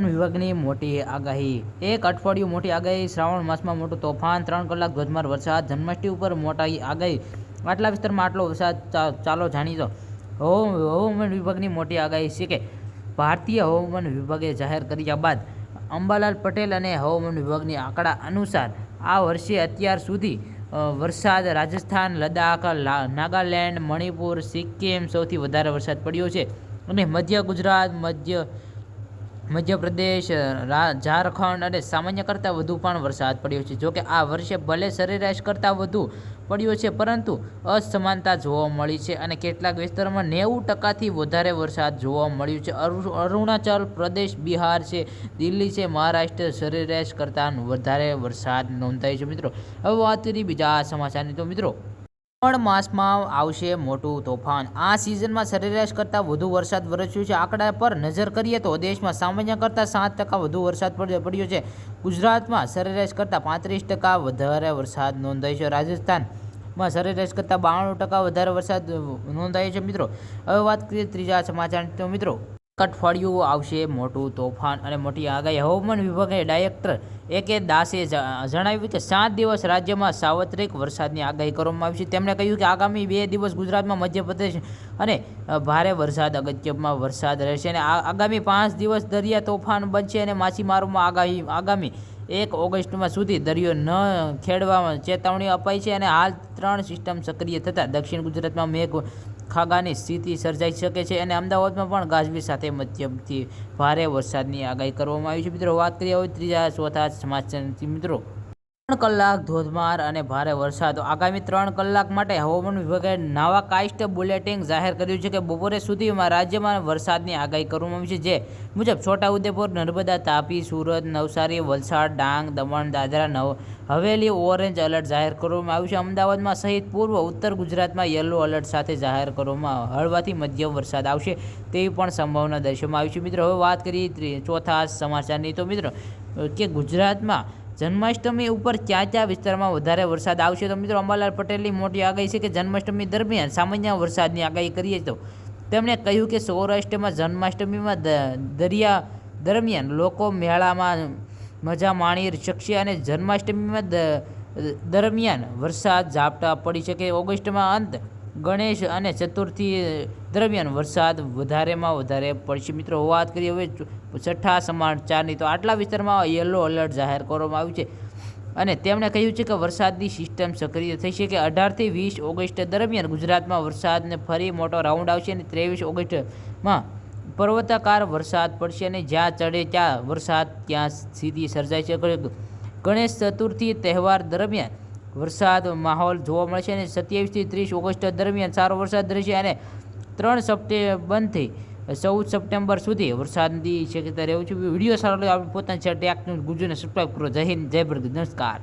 વિભાગની મોટી આગાહી. એક અઠવાડિયું મોટી આગાહી. શ્રાવણ માસમાં મોટું તોફાન, ત્રણ કલાક ધોધમાર વરસાદ, જન્માષ્ટમી ઉપર મોટા આગાહી. આટલા વિસ્તારમાં આટલો વરસાદ ચાલો જાણીતો દો હવામાન વિભાગની મોટી આગાહી છે કે, ભારતીય હવામાન વિભાગે જાહેર કર્યા બાદ અંબાલાલ પટેલ અને હવામાન વિભાગની આંકડા અનુસાર આ વર્ષે અત્યાર સુધી વરસાદ રાજસ્થાન, લદ્દાખ નાગાલેન્ડ, મણિપુર, સિક્કિમ સૌથી વધારે વરસાદ પડ્યો છે. અને મધ્ય ગુજરાત, મધ્ય મધ્યપ્રદેશ ઝારખંડ અને સામાન્ય કરતાં વધુ પણ વરસાદ પડ્યો છે. જોકે આ વર્ષે ભલે સરેરાશ કરતાં વધુ પડ્યો છે, પરંતુ અસમાનતા જોવા મળી છે અને કેટલાક વિસ્તારોમાં નેવું ટકાથી વધારે વરસાદ જોવા મળ્યું છે. અરુ- અરુણાચલ પ્રદેશ, બિહાર છે, દિલ્હી છે, મહારાષ્ટ્ર સરેરાશ કરતાં વધારે વરસાદ નોંધાયો છે મિત્રો. હવે વાત કરીએ બીજા સમાચારની. તો મિત્રો શ્રાવણ માસમાં આવશે મોટું તોફાન. આ સિઝનમાં સરેરાશ કરતાં વધુ વરસાદ વરસ્યો છે. આંકડા પર નજર કરીએ તો દેશમાં સામાન્ય કરતાં સાત ટકા વધુ વરસાદ પડ્યો છે. ગુજરાતમાં સરેરાશ કરતાં પાંત્રીસ ટકા વધારે વરસાદ નોંધાયો છે. રાજસ્થાનમાં સરેરાશ કરતાં બાણું ટકા વધારે વરસાદ નોંધાયો છે મિત્રો. હવે વાત કરીએ ત્રીજા સમાચાર મિત્રો અઠવાડિયું આવશે, મોટું તોફાન અને મોટી આગાહી. હવામાન વિભાગે ડાયરેક્ટર એ કે દાસે જણાવ્યું કે સાત દિવસ રાજ્યમાં સાર્વત્રિક વરસાદની આગાહી કરવામાં આવી છે. તેમણે કહ્યું કે આગામી બે દિવસ ગુજરાતમાં મધ્યપ્રદેશ અને ભારે વરસાદ અગત્યમાં વરસાદ રહેશે અને આગામી પાંચ દિવસ દરિયા તોફાન બનશે અને માછીમારોમાં આગાહી, આગામી એક ઓગસ્ટમાં સુધી દરિયો ન ખેડવામાં ચેતવણી અપાઈ છે અને હાલ ત્રણ સિસ્ટમ સક્રિય થતાં દક્ષિણ ગુજરાતમાં મેઘ ખાગાની સ્થિતિ સર્જાઈ શકે છે અને અમદાવાદમાં પણ ગાજવીજ સાથે મધ્યમથી ભારે વરસાદની આગાહી કરવામાં આવી છે. મિત્રો, વાત કરીએ હવે ત્રીજા ચોથા સમાચારથી મિત્રો ત્રણ કલાક ધોધમાર અને ભારે વરસાદ. આગામી ત્રણ કલાક માટે હવામાન વિભાગે નવા કાઇસ્ટ બુલેટિન જાહેર કર્યું છે કે બપોરે સુધીમાં રાજ્યમાં વરસાદની આગાહી કરવામાં આવી છે. જે મુજબ છોટાઉદેપુર, નર્મદા, તાપી, સુરત, નવસારી, વલસાડ, ડાંગ, દમણ, દાદરા, નવ હવેલી, ઓરેન્જ એલર્ટ જાહેર કરવામાં આવ્યું છે. અમદાવાદમાં સહિત પૂર્વ ઉત્તર ગુજરાતમાં યલો એલર્ટ સાથે જાહેર કરવામાં હળવાથી મધ્યમ વરસાદ આવશે તેવી પણ સંભાવના દર્શાવવામાં આવી છે. મિત્રો, હવે વાત કરીએ ચોથા સમાચારની. તો મિત્રો, કે ગુજરાતમાં જન્માષ્ટમી ઉપર ક્યાં ક્યાં વિસ્તારમાં વધારે વરસાદ આવશે તો મિત્રો અંબાલાલ પટેલની મોટી આગાહી છે કે જન્માષ્ટમી દરમિયાન સામાન્ય વરસાદની આગાહી કરીએ તો. તેમણે કહ્યું કે સૌરાષ્ટ્રમાં જન્માષ્ટમીમાં દરિયા દરમિયાન લોકો મેળામાં મજા માણી શકશે અને જન્માષ્ટમીમાં દરમિયાન વરસાદ ઝાપટા પડી શકે. ઓગસ્ટમાં અંત ગણેશ અને ચતુર્થી દરમિયાન વરસાદ વધારેમાં વધારે પડશે. મિત્રો વાત કરીએ હવે છઠ્ઠા સમાચારની તો આટલા વિસ્તારમાં યલો એલર્ટ જાહેર કરવામાં આવ્યું છે. અને તેમણે કહ્યું છે કે વરસાદની સિસ્ટમ સક્રિય થઈ છે કે અઢારથી વીસ ઓગસ્ટ દરમિયાન ગુજરાતમાં વરસાદને ફરી મોટો રાઉન્ડ આવશે અને ત્રેવીસ ઓગસ્ટમાં પર્વતાકાર વરસાદ પડશે અને જ્યાં ચડે ત્યાં વરસાદ ત્યાં સ્થિતિ સર્જાય છે. ગણેશ ચતુર્થી તહેવાર દરમિયાન વરસાદ માહોલ જોવા મળશે અને સત્યાવીસથી ત્રીસ ઓગસ્ટ દરમિયાન સારો વરસાદ રહેશે અને ત્રણ સપ્ટેમ્બરથી ચૌદ સપ્ટેમ્બર સુધી વરસાદની શક્યતા રહેવું છે. વીડિયો સારો લાગે આપણે પોતાની ચેટ ગુજરાતને સબસ્ક્રાઈબ કરો. જય હિન્દ, જય ભારત, નમસ્કાર.